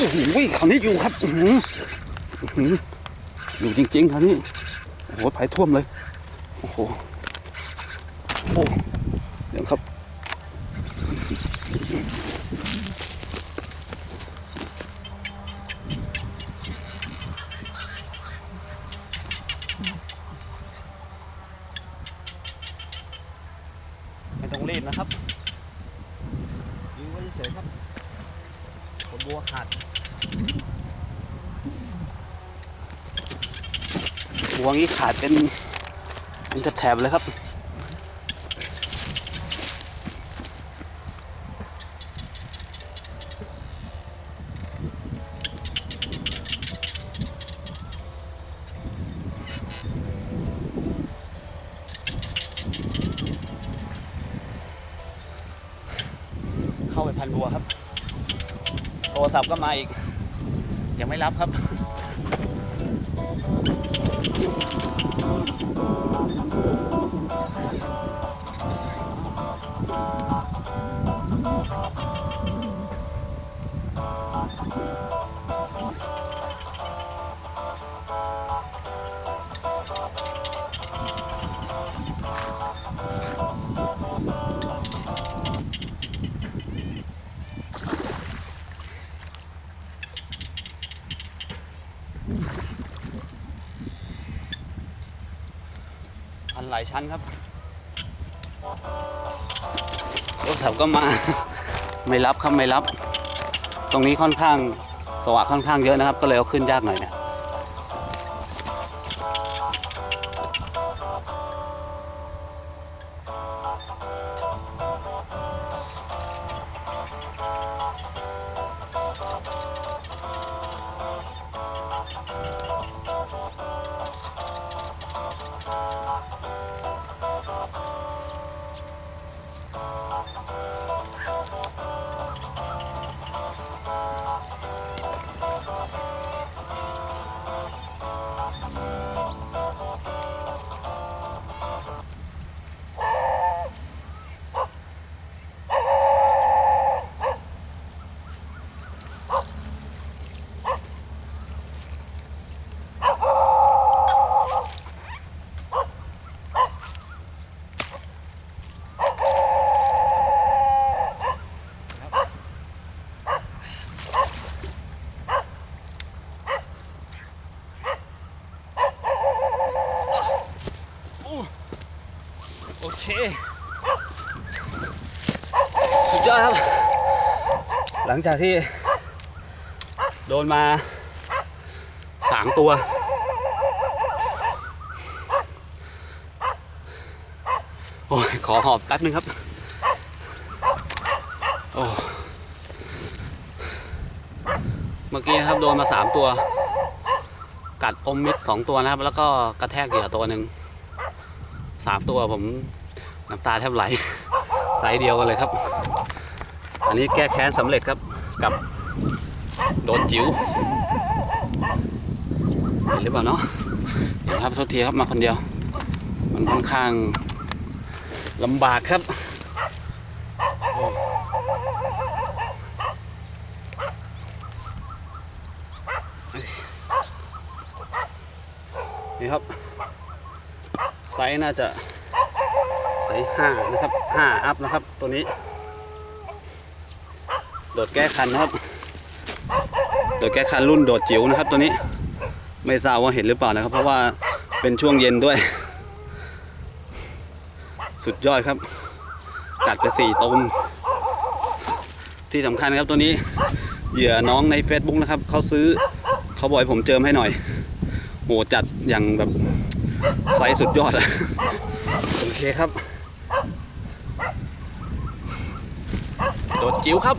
อ้โหคราวนี้อยู่ครับอืออยู่จริงๆคราวนี้โอ้โหไผ่ท่วมเลย โอ้โหโอ้เดี๋ยวครับไม่ต้องรีบนะครับยื้อไว้เฉยๆครับ บัวขาดบัวงี้ขาดเป็นเป็นแถบเลยครับเข้าไปพันบัวครับ โทรศัพท์ก็มาอีก ยังไม่รับครับันหลายชั้นครับโทรถแถวก็มา ไม่รับครับไม่รับ ตรงนี้ค่อนข้างสว่างค่อนข้างเยอะนะครับ ก็เลยเอาขึ้นยากหน่อยเนี่ย หลังจากที่ โดนมาสามตัว โอ้ย ขอหอบแป๊บนึงครับ โอ้เมื่อกี้นะครับ โดนมาสามตัว กัดอมมิดสองตัวนะครับ แล้วก็กระแทกเหยื่อตัวหนึ่งสามตัวผมน้ำตาแทบไหลไซส์เดียวกันเลยครับ อันนี้แก้แค้นสำเร็จครับกับโดนจิ๋วเห็นหรือเปล่าเนาะเดี๋ยวครับโทษทีครับมาคนเดียว มันค่อนข้างลำบากครับนี่ครับ ไซส์น่าจะไซส์ห้านะครับห้าอัพนะครับตัวนี้ โดดแก้คันนะครับ โดดแก้คันรุ่นโดดจิ๋วนะครับ ตัวนี้ ไม่ทราบว่าเห็นหรือเปล่านะครับ เพราะว่าเป็นช่วงเย็นด้วย สุดยอดครับ กัดไปสี่ตมที่สำคัญนะครับตัวนี้ เหยื่อน้องใน Facebook นะครับเขาซื้อเขาบอกให้ผมเจิมให้หน่อยโหจัดอย่างแบบไซส์สุดยอดอะโอเคครับ โดดจิ๋วครับ